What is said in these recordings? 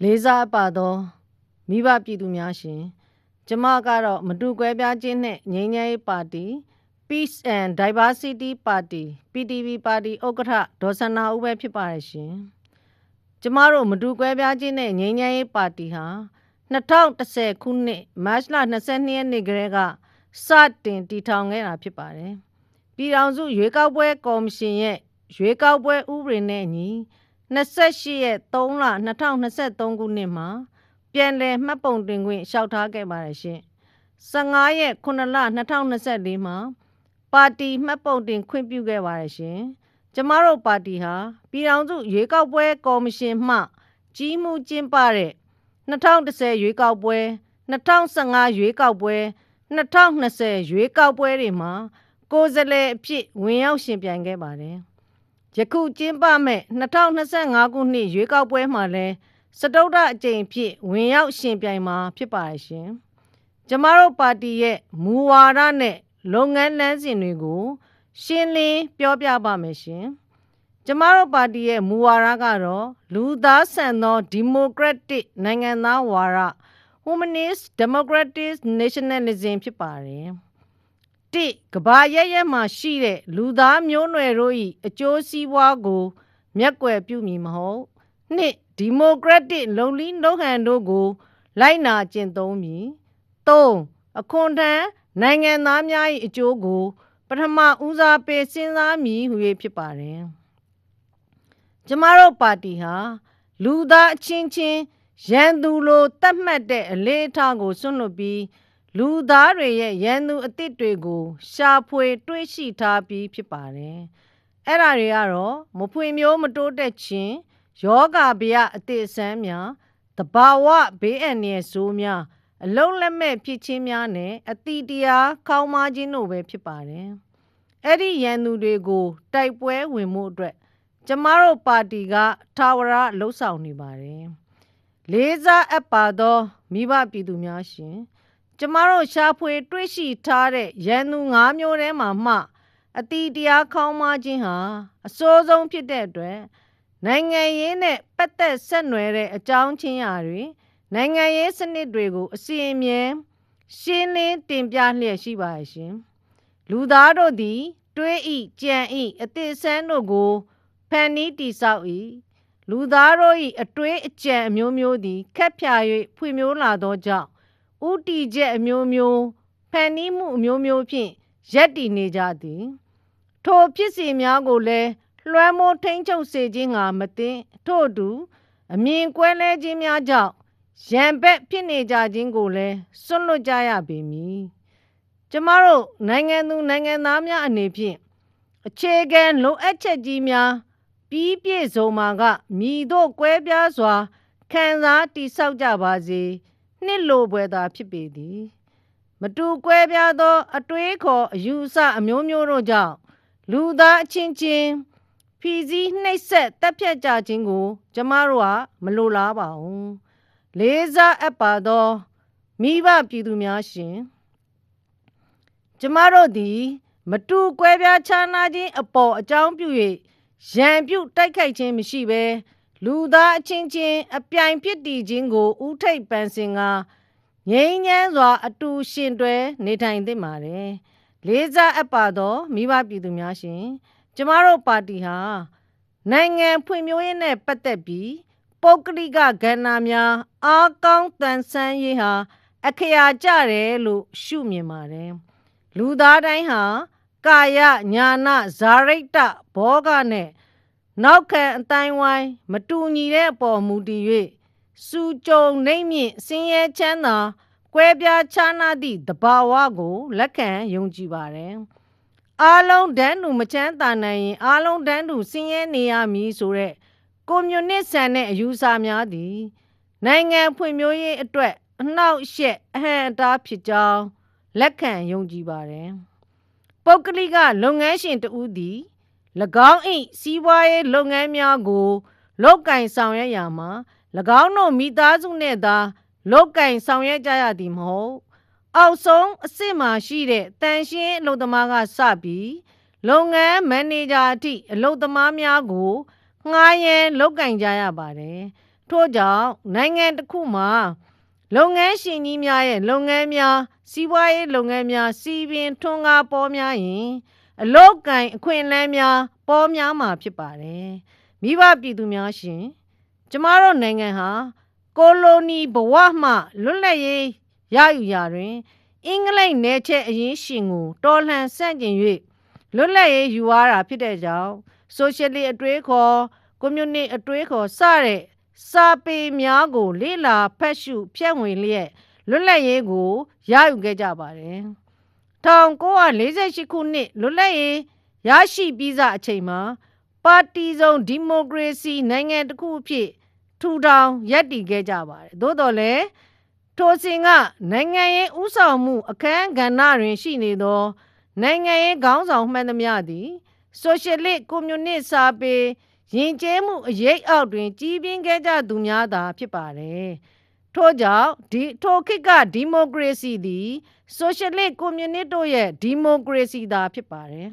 လေးစားအပ်ပါသောမိဘပြည်သူများရှင်ကျမကတော့မတူကွဲပြားခြင်းနှင့်ငြိမ်းချမ်းရေးပါတီ Peace and Diversity Party PTV ပါတီဥက္ကဋ္ဌဒေါ်စန္နာဦးပဲဖြစ်ပါတယ်ရှင်ကျမတို့မတူကွဲပြားခြင်းနဲ့ငြိမ်းချမ်းရေးပါတီဟာ2010ခုနှစ်မတ်လ22ရက်နေ့ကလေးကစတင်တည်ထောင်ခဲ့တာဖြစ်ပါတယ်ပြည်ထောင်စုရွေးကောက်ပွဲကော်မရှင်ရဲ့ရွေးကောက်ပွဲဥပဒေနဲ့အညီ 28ရက်3လ2023ခုနှစ်မှာပြန်လည်မှတ်ပုံတင်ခွင့်လျှောက်ထားခဲ့ပါတယ်ရှင်15ရက်9လ2024မှာပါတီမှတ်ပုံတင်ခွင့်ပြုခဲ့ပါတယ်ရှင်ကျမတို့ပါတီဟာပြည်ထောင်စုရွေးကောက်ပွဲကော်မရှင်မှ ကြီးမှုကျင်းပတဲ့2010ရွေးကောက်ပွဲ2015ရွေးကောက်ပွဲ2020ရွေးကောက်ပွဲတွေမှာကိုယ်စားလှယ်အဖြစ်ဝင်ရောက်ရှင်ပြိုင်ခဲ့ပါတယ်။ ယခုကျင်းပမဲ့2025ခုနှစ်ရွေးကောက်ပွဲမှာလည်းစတုဒ္ဒအကြိမ်ဖြစ်ဝင်ရောက်ရှင်ပြိုင်မှာဖြစ်ပါရဲ့ရှင်။ကျမတို့ပါတီရဲ့မူဝါဒနဲ့လုပ်ငန်းလမ်းစဉ်တွေကို ရှင်းလင်းပြောပြပါမယ်ရှင်။ကျမတို့ပါတီရဲ့မူဝါဒကတော့လူသားဆန်သောဒီမိုကရက်တစ်နိုင်ငံသားဝါဒ Humanist Democratic Nationalism ဖြစ်ပါတယ်။ တိကဘာရဲရဲမှာရှိတဲ့လူသားမျိုးနွယ်တို့၏အကျိုးစီးပွားကို မျက်ကွယ်ပြုမည်မဟုတ်။နှစ်ဒီမိုကရက်တစ်လုံလီနှုတ်ဟန်တို့ကို လိုက်နာကျင့်သုံးမည်။သုံးအခွန်ထမ်းနိုင်ငံသားများ၏အကျိုးကို ပထမဦးစားပေးစဉ်းစားမည်ဟု၍ဖြစ်ပါတယ်။ကျမတို့ပါတီဟာလူသားအချင်းချင်းရန်သူလိုတတ်မှတ်တဲ့အလေးအထားကိုစွန့်လွတ်ပြီး လူသားတွေရဲ့ရန်သူအသစ်တွေကို ရှာဖွေတွေးရှိထားပြီးဖြစ်ပါတယ်။အဲ့ဒါတွေကတော့မဖွေမျိုးမတိုးတက်ခြင်းယောဂဗျာအသစ်အဆန်းများတဘာဝဘေးအန္တရာယ်ဆိုးများအလုံးလက်မဲ့ဖြစ်ခြင်းများနဲ့အတိတရားခေါင်းမာခြင်းတို့ပဲဖြစ်ပါတယ်။အဲ့ဒီရန်သူတွေကို တိုက်ပွဲဝင်မှုအတွက်ကျမတို့ပါတီကထာဝရလှုပ်ဆောင်နေပါတယ်။လေးစားအပ်ပါသောမိဘပြည်သူများရှင် ကျမတို့ရှာဖွေ တွေ့ရှိထားတဲ့ရန်သူ၅မျိုးထဲမှာမှအတီတရားခေါင်းမခြင်းဟာအစိုးဆုံးဖြစ်တဲ့အတွက်နိုင်ငံရေးနဲ့ပတ်သက်ဆက်နွယ်တဲ့အကြောင်းချင်းရာတွေနိုင်ငံရေးစနစ်တွေကိုအစီအမြဲရှင်းလင်းတင်ပြလျက်ရှိပါရဲ့ရှင်လူသားတို့သည် တွေးဤကြံဤအသည့်ဆန်းတို့ကိုဖန်နီးတိဆောက်၏လူသားတို့၏အတွေးအကြံအမျိုးမျိုးသည်ခက်ဖြာ၍ဖွံ့ဖြိုးလာသောကြောင့် ဥတီချက်အမျိုးမျိုးဖန်နီးမှုအမျိုးမျိုးဖြင့်ရက်တည်နေကြသည် ထိုဖြစ်စီများကိုလည်းလွှမ်းမိုးထိန်ချုပ်စေခြင်းငါမသိထို့အတူ အမြင်ကွဲလဲခြင်းများကြောင့်ရံဘက်ဖြစ်နေကြခြင်းကိုလည်းစွန့်လွတ်ကြရပေမည်ကျမတို့နိုင်ငံသူနိုင်ငံသားများအနေဖြင့်အခြေခံလိုအပ်ချက်ကြီးများပြီးပြည့်စုံမှာကမြည်တို့ကွဲပြားစွာခံစားတိဆောက်ကြပါစေ နှစ်လိုပွဲသာဖြစ်ပေသည်မတူကွဲပြားသော အတွေးခေါ်အယူအဆအမျိုးမျိုးတို့ကြောင့်လူသားအချင်းချင်းဖီစည်းနှိပ်စက်တပ်ဖြတ်ကြခြင်းကို ကျမတို့ကမလိုလားပါဘူးလေးစားအပ်ပါသောမိဘပြည်သူများရှင်ကျမတို့သည်မတူကွဲပြားခြားနာခြင်းအပေါ်အကြောင်းပြု၍ရန်ပြုတ်တိုက်ခိုက်ခြင်းမရှိဘဲ လူသားအချင်းချင်းအပြိုင်ဖြစ်တည်ခြင်းကိုဥထိတ်ပန်စင်ကငြိမ်းချမ်းစွာ အတူရှင်တွဲနေထိုင်သင့်ပါတယ်လေးစားအပ်ပါသောမိဘပြည်သူများရှင်ကျမတို့ပါတီဟာနိုင်ငံဖွံ့ဖြိုးရေးနဲ့ပတ်သက်ပြီးပုဂ္ဂလိကကဏ္ဍများအားကောင်းတန်ဆန်းရေးဟာအခရာကြတယ်လို့ရှုမြင်ပါတယ်လူသားတိုင်းဟာကာယညာနာဇာရိတ္တဘောဂနဲ့ နောက်ခံအတိုင်းဝိုင်းမတူညီတဲ့အပေါ်မူတည်၍စူကြုံနှိမ့်မြင့်ဆင်းရဲချမ်းသာကွဲပြားခြားနာသည့်တဘာဝကိုလက်ခံယုံကြည်ပါတယ်။အားလုံးတန်းတူမချမ်းသာနိုင်ရင်အားလုံးတန်းတူဆင်းရဲနေရမည်ဆိုတဲ့ကွန်မြူနစ်ဆန်တဲ့အယူဆများသည် နိုင်ငံဖွံ့ဖြိုးရေးအတွက်အနှောက်အယှက်အဟန့်အတားဖြစ်ကြောင်းလက်ခံယုံကြည်ပါတယ်။ပုဂ္ဂလိကလုပ်ငန်းရှင်တဦးသည်၎ င်း၏စီးပွားရေးလုပ်ငန်းများကိုလုပ်ကင်ဆောင်ရွက်ရမှာ၎င်းတို့မိသားစုနဲ့သာလုပ်ကင်ဆောင်ရွက်ကြရသည်မဟုတ်အောက်ဆုံးအစ်စ်မှရှိတဲ့တန်ရှင်းအလုပ်သမားကစပြီးလုပ်ငန်းမန်နေဂျာအထိအလုပ်သမားများကိုငှားရမ်းလုပ်ကင်ကြရပါတယ်ထို့ကြောင့်နိုင်ငံတစ်ခုမှာလုပ်ငန်းရှင်ကြီးများရဲ့လုပ်ငန်းများစီးပွားရေးလုပ်ငန်းများစီးပင်ထွန်းကားပေါ်များရင် အလောက်ကင်အခွင့်အလမ်းများပေါ်များမှာဖြစ်ပါတယ်မိဘပြည်သူများရှင်ကျမတို့နိုင်ငံဟာကိုလိုနီဘဝမှလွတ်လပ်ရေးရယူရာတွင် အင်္ဂလိပ်နယ်ချက်အရင်ရှင်ကိုတော်လှန်ဆန့်ကျင်၍လွတ်လပ်ရေးယူရတာဖြစ်တဲ့ကြောင့်ဆိုရှယ်လစ်အတွေးခေါ်ကွန်မြူနစ်အတွေးခေါ်စတဲ့စာပေများကိုလေ့လာဖတ်ရှုဖြန့်ဝေလျက်လွတ်လပ်ရေးကိုရယူခဲ့ကြပါတယ် 1948ခုနှစ်လွတ်လပ်ရေးရရှိပြီးစအချိန်မှာပါတီစုံဒီမိုကရေစီနိုင်ငံတစ်ခုအဖြစ်ထူထောင်ရပ်တည်ခဲ့ကြပါတယ်သို့တော်လည်းထိုစဉ်ကနိုင်ငံရေးဥဆောင်မှုအခမ်းကဏ္ဍတွင်ရှိနေသော နိုင်ငံရေးခေါင်းဆောင်မှန်သမျှသည်ဆိုရှယ်လစ်ကွန်မြူနစ်စာပေယဉ်ကျေးမှုအရေးအောက်တွင် ကြီးပြင်းခဲ့ကြသူများသာဖြစ်ပါတယ် ထို့ကြောင့်ဒီထိုခေတ်ကဒီမိုကရေစီသည်ဆိုရှယ်လစ်ကွန်မြူနစ်တို့ရဲ့ဒီမိုကရေစီသာဖြစ်ပါတယ်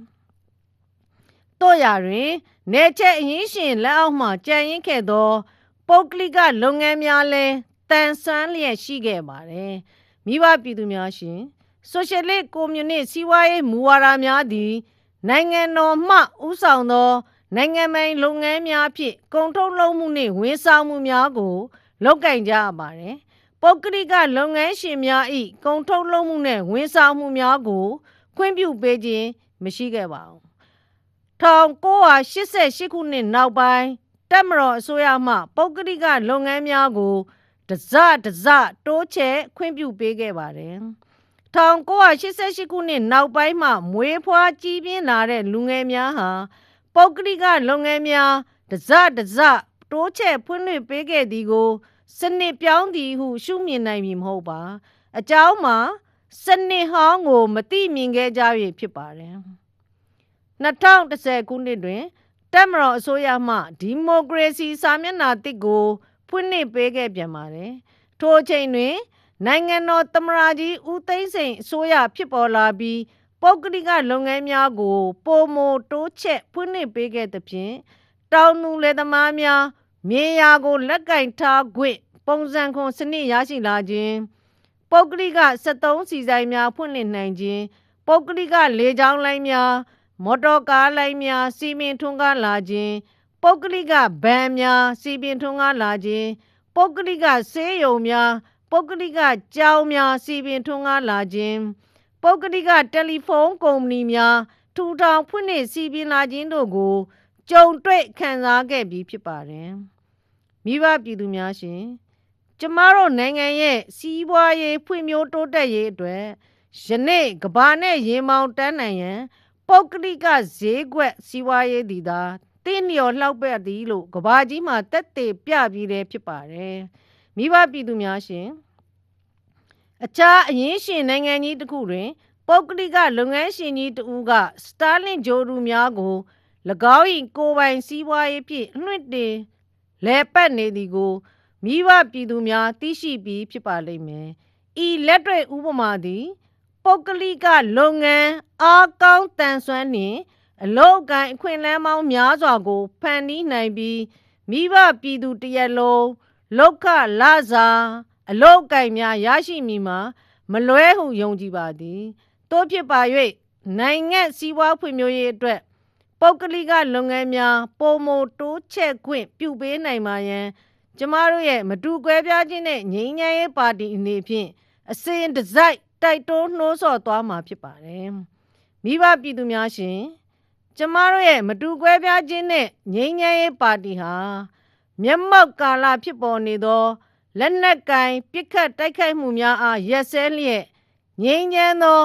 တို့ရတွင်နေချက်အရင်ရှင်လက်အောက်မှကြံရင်ခဲ့သော ပုဂ္ဂလိကလုပ်ငန်းများလဲတန်ဆွမ်းလျက်ရှိခဲ့ပါတယ်မိဘပြည်သူများရှင်ဆိုရှယ်လစ်ကွန်မြူနစ်စီးပွားရေးမူဝါဒများသည် နိုင်ငံတော်မှဥဆောင်သော နိုင်ငံပိုင်လုပ်ငန်းများဖြင့်ကုန်ထုတ်လုပ်မှုနှင့်ဝန်ဆောင်မှုများကို လုပ်ကင်ကြရပါတယ်ပုဂ္ဂလိကလုပ်ငန်းရှင်များ၏ကုန်ထုတ်လုပ်မှုနှင့်ဝန်ဆောင်မှုများကို ခွင့်ပြုပေးခြင်းမရှိခဲ့ပါဘူး1988ခုနှစ်နောက်ပိုင်းတက်မတော်အစိုးရမှပုဂ္ဂလိကလုပ်ငန်းများကိုတစတစတိုးချဲ့ခွင့်ပြုပေးခဲ့ပါတယ်1988ခုနှစ်နောက်ပိုင်းမှမွေးဖွားကြီးပြင်းလာတဲ့လူငယ်များဟာပုဂ္ဂလိကလုပ်ငန်းများတစတစ တိုးချဲ့ဖွင့်လှစ်ပေးခဲ့သည်ကို စနစ်ပြောင်းသည်ဟု ရှုမြင်နိုင်မည်မဟုတ်ပါအကြောင်းမှာစနစ်ဟောင်းကိုမတိမြင်ခဲ့ကြ၍ဖြစ်ပါတယ်2010ခုနှစ်တွင်တက်မတော်အစိုးရမှဒီမိုကရေစီစာမျက်နှာတစ်ကို ဖွင့်လှစ်ပေးခဲ့ပြန်ပါတယ်ထိုအချိန်တွင် နိုင်ငံတော်သမ္မတကြီးဦးသိန်းစိန်အစိုးရဖြစ်ပေါ်လာပြီးပုဂ္ဂလိကလုပ်ငန်းများကိုပုံမတိုးချက်ဖွင့်လှစ်ပေးခဲ့သဖြင့်တောင်သူလယ်သမားများ မြေယာကိုလက်ကင်ထားခွင့်ပုံစံခွန်စနစ်ရရှိလာခြင်းပုဂ္ဂလိက73စီဆိုင်များဖွင့်လှစ်နိုင်ခြင်းပုဂ္ဂလိကလေကြောင်းလိုင်းများမော်တော်ကားလိုင်းများစီမံထွန်းကားလာခြင်းပုဂ္ဂလိကဗန်များစီပင်ထွန်းကားလာခြင်းပုဂ္ဂလိကဆေးရုံများပုဂ္ဂလိကကျောင်းများစီပင်ထွန်းကားလာခြင်းပုဂ္ဂလိကတယ်လီဖုန်းကုမ္ပဏီများထူထောင်ဖွင့်လှစ်စီပင်လာခြင်းတို့ကို ကြုံတွေ့ခံစားခဲ့ပြီးဖြစ်ပါတယ်မိဘပြည်သူများရှင်ကျမတို့နိုင်ငံရဲ့စီးပွားရေးဖွံ့ဖြိုးတိုးတက်ရေးအတွက်ယနေ့ကဘာနဲ့ရေမောင်တန်းနိုင်ရန်ပုဂ္ဂလိကဈေးကွက်စီးပွားရေးသည်သာတင်းလျော်လှောက်ပဲ့သည်လို့ကဘာကြီးမှာတက်သေးပြပြီးတယ်ဖြစ်ပါတယ်မိဘပြည်သူများရှင်အခြားအရင်ရှင်နိုင်ငံကြီးတစ်ခုတွင်ပုဂ္ဂလိကလုပ်ငန်းရှင်ကြီးတဦးကစတာလင်ဂျိုရူများကို၎ င်း၏ကိုယ်ပိုင်စီးပွားရေးဖြင့်လွှင့်တင်လဲပတ်နေသည်ကိုမိဘပြည်သူများသိရှိပြီးဖြစ်ပါလိမ့်မယ်။ဤလက်တွေ့ဥပမာသည်ပုဂ္ဂလိကလုပ်ငန်းအားကောင်းတန်ဆွမ်းနှင့်အလုတ်ကိုင်းအခွင့်အလမ်းပေါင်းများစွာကိုဖန်တီးနိုင်ပြီးမိဘပြည်သူတရက်လုံးလောက်ခလစာအလုတ်ကိုင်းများရရှိမည်မှာမလွဲဟုယုံကြည်ပါသည်တို့ဖြစ်ပါ၍နိုင်ငံစည်းဝါးဖွံ့ဖြိုးရေးအတွက် ပုဂ္ဂလိကလုပ်ငန်းများပုံမတိုးချက်ခွင့်ပြုပေးနိုင်ပါရန်ကျမတို့ရဲ့မတူကွဲပြားခြင်းနဲ့ငြိမ်းချမ်းရေးပါတီအနေဖြင့်အစဉ်တစိုက်တိုက်တွန်းနှိုးဆော်သွားမှာဖြစ်ပါတယ်မိဘပြည်သူများရှင်ကျမတို့ရဲ့မတူကွဲပြားခြင်းနဲ့ငြိမ်းချမ်းရေးပါတီဟာမျက်မှောက်ကာလဖြစ်ပေါ်နေသောလက်နက်ကင်ပစ်ခတ်တိုက်ခိုက်မှုများအားရက်စဲလျက်ငြိမ်းချမ်းသော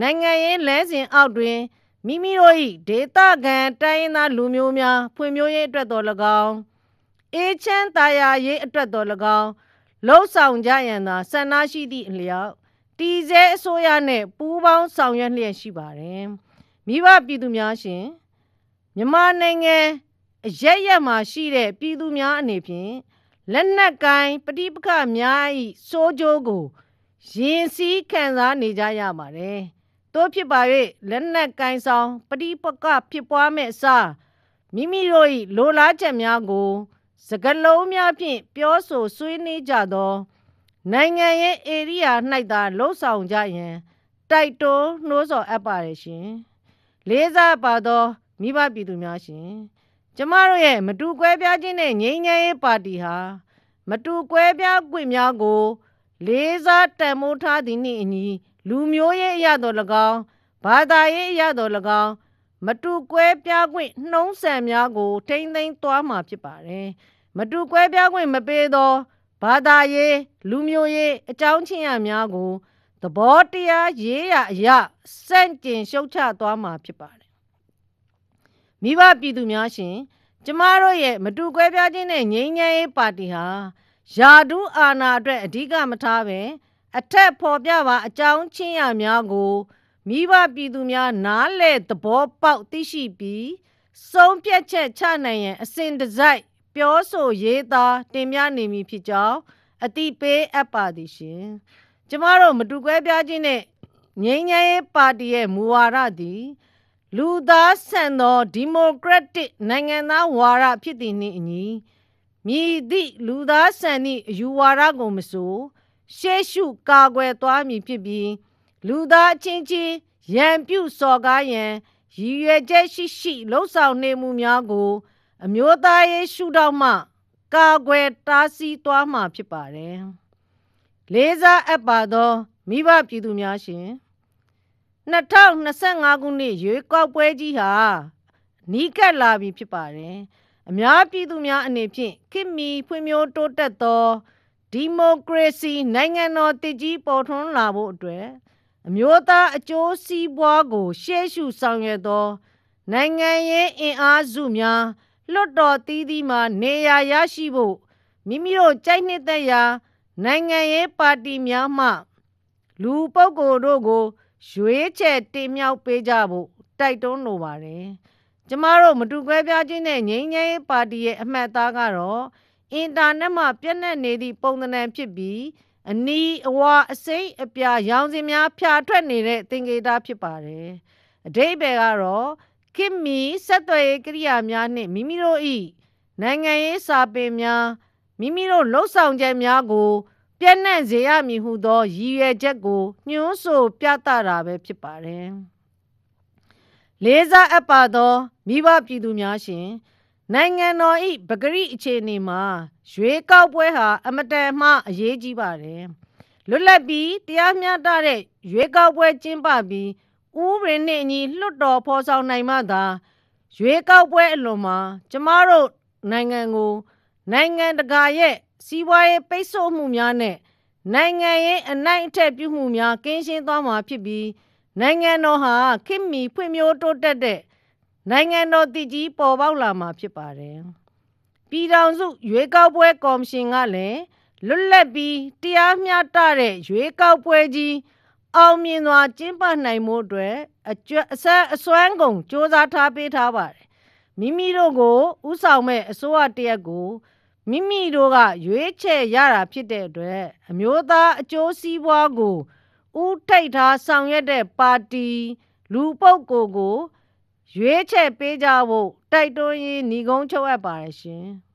နိုင်ငံရေးလဲစဉ်အောက်တွင် မိမိတို့၏ဒေသခံတိုင်းရင်းသားလူမျိုးများဖွံ့ဖြိုးရေးအတွက်တော်၎င်းအေးချမ်းသာယာရေးအတွက်တော်၎င်းလှုပ်ဆောင်ကြရန်သာဆန္ဒရှိသည့်အလျောက်တီစဲအစိုးရနဲ့ပူးပေါင်းဆောင်ရွက်လျက်ရှိပါတယ်မိဘပြည်သူများရှင်မြန်မာနိုင်ငံအရက်ရက်မှာရှိတဲ့ပြည်သူများအနေဖြင့်လက်နက်ကိုင်းပဋိပက္ခများ၏စိုးကြိုးကိုရင်စည်းခံစားနေကြရပါတယ် တို့ဖြစ်ပါ၍လက်နက်ကင်ဆောင်ပဋိပက္ခဖြစ်ပွားမဲ့အစားမိမိတို့၏လိုလားချက်များကိုစကလုံးများဖြင့်ပြောဆိုဆွေးနွေးကြသော နိုင်ငံရဲ့ဧရိယာ၌သာလှုပ်ဆောင်ကြရန်တိုက်တွန်းနှိုးဆော်အပ်ပါတယ်ရှင်လေးစားပါသောမိဘပြည်သူများရှင်ကျမတို့ရဲ့မတူကွဲပြားခြင်းနဲ့ငြိမ်းချမ်းရေးပါတီဟာမတူကွဲပြားခွင့်များကို လေးစားတန်မိုးထားသည်နှင့်အညီ လူမျိုးရေးအရတော်၎င်းဘာသာရေးအရတော်၎င်းမတူကွဲပြားခွင့်နှုံးဆန်များကို ထိမ့်သိမ်းသွားမှာဖြစ်ပါတယ်မတူကွဲပြားခွင့်မပေးသောဘာသာရေးလူမျိုးရေးအကြောင်းချင်းရများကိုသဘောတရားရေးရအရစန့်ကျင်ရှုတ်ချသွားမှာဖြစ်ပါတယ်မိဘပြည်သူများရှင်ကျမတို့ရဲ့မတူကွဲပြားခြင်းနဲ့ငြိမ်းချမ်းရေးပါတီဟာယာဒူးအာဏာအတွက်အဓိကမထားပဲ အထက်ဖော်ပြပါအကြောင်းချင်းရများကိုမိဘပြည်သူများနားလေသဘောပေါက်သိရှိပြီးဆုံးဖြတ်ချက်ချနိုင်ရန်အစဉ်တစိုက်ပြောဆိုရေးသားတင်ပြနေမည်ဖြစ်ကြောင်းအတိပေးအပ်ပါသည်ရှင်ကျမတို့မတူကွဲပြားခြင်းနဲ့ငြိမ်းချမ်းရေးပါတီရဲ့မူဝါဒသည် လူသားဆန်သောဒီမိုကရက်တစ်နိုင်ငံသားဝါဒဖြစ်သည်နှင့်အညီမြည်သည့်လူသားဆန်သည့်အယူဝါဒကိုမဆို ရှေ့ရှုကာကွယ်သွားမည်ဖြစ်ပြီးလူသားအချင်းချင်းရန်ပြုစော်ကားရန်ရည်ရွယ်ချက်ရှိရှိလှုပ်ဆောင်နေမှုများကို အမျိုးသားရေးရှုထောင့်မှ ကာကွယ်တားဆီးသွားမှာဖြစ်ပါတယ်။လေးစားအပ်ပါသောမိဘပြည်သူများရှင်2025ခုနှစ်ရွေးကောက်ပွဲကြီးဟာနီးကပ်လာပြီဖြစ်ပါတယ်။အများပြည်သူများအနေဖြင့်ခေတ်မီဖွံ့ဖြိုးတိုးတက်သော ဒီမိုကရေစီနိုင်ငံတော်တည်ကြီးပေါ်ထွန်းလာဖို့အတွက်အမျိုးသားအကျိုးစီးပွားကိုရှေ့ရှုဆောင်ရွက်သော နိုင်ငံရေးအင်အားစုများလွတ်တော်သီးသီးမှနေရာရရှိဖို့မိမိတို့ကြိုက်နှစ်သက်ရာ နိုင်ငံရေးပါတီများမှ လူပုဂ္ဂိုလ်တို့ကိုရွေးချယ်တင်မြှောက်ပေးကြဖို့တိုက်တွန်းလိုပါတယ်။ကျမတို့မတူကွဲပြားခြင်းနဲ့ငြိမ်းချမ်းရေးပါတီရဲ့အမှတ်အသားကတော့ အင်တာနက်မှာပြန့်နှံ့နေသည့်ပုံသဏ္ဍာန်ဖြစ်ပြီးအနီးအဝါအစိမ့်အပြာရောင်စင်များဖြာထွက်နေတဲ့သင်္ကေတဖြစ်ပါတယ်။အတိတ်ဘယ်ကတော့ခင်မီဆက်သွယ်ရေးကိရိယာများနှင့်မိမိတို့၏နိုင်ငံရေးစာပေများမိမိတို့လှုပ်ဆောင်ချက်များကိုပြန့်နှံ့စေရမည်ဟုသောရည်ရွယ်ချက်ကိုညွှန်းဆိုပြသတာပဲဖြစ်ပါတယ်။လေးစားအပ်ပါသောမိဘပြည်သူများရှင် နိုင်ငံတော်၏ပဂရိအခြေအနေမှာရွေးကောက်ပွဲဟာအမတန်မှအရေးကြီးပါတယ်။လွတ်လပ်ပြီးတရားမျှတတဲ့ရွေးကောက်ပွဲကျင်းပပြီးဥပဒေနဲ့အညီလွတ်တော်ဖော်ဆောင်နိုင်မှသာရွေးကောက်ပွဲအလွန်မှာကျမတို့နိုင်ငံကို နိုင်ငံတကာရဲ့စီးပွားရေးပိတ်ဆို့မှုများနဲ့နိုင်ငံရေးအနိုင်အထက်ပြုမှုများကင်းရှင်းသွားမှာဖြစ်ပြီးနိုင်ငံတော်ဟာခင်မီဖွံ့ဖြိုးတိုးတက်တဲ့ နိုင်ငံတော်တည်ကြီးပေါ်ပေါက်လာမှာဖြစ်ပါတယ်။ပြည်ထောင်စုရွေးကောက်ပွဲကော်မရှင်ကလည်းလွတ်လပ်ပြီးတရားမျှတတဲ့ရွေးကောက်ပွဲကြီးအောင်မြင်စွာကျင်းပနိုင်မှုအတွက်အကျွတ်အဆက်အစွမ်းကုန်စ조사ထားပေးထားပါတယ်။မိမိတို့ကိုဥဆောင်မဲ့အစိုးရတရက်ကိုမိမိတို့ကရွေးချယ်ရတာဖြစ်တဲ့အတွက်အမျိုးသားအကျိုးစီးပွားကိုဥထိတ်ထားဆောင်ရွက်တဲ့ပါတီလူပုဂ္ဂိုလ်ကို ရွေးချယ်ပေးကြဖို့တိုက်တွန်းရေးညီကုန်းချုပ်အပ်ပါတယ်ရှင်။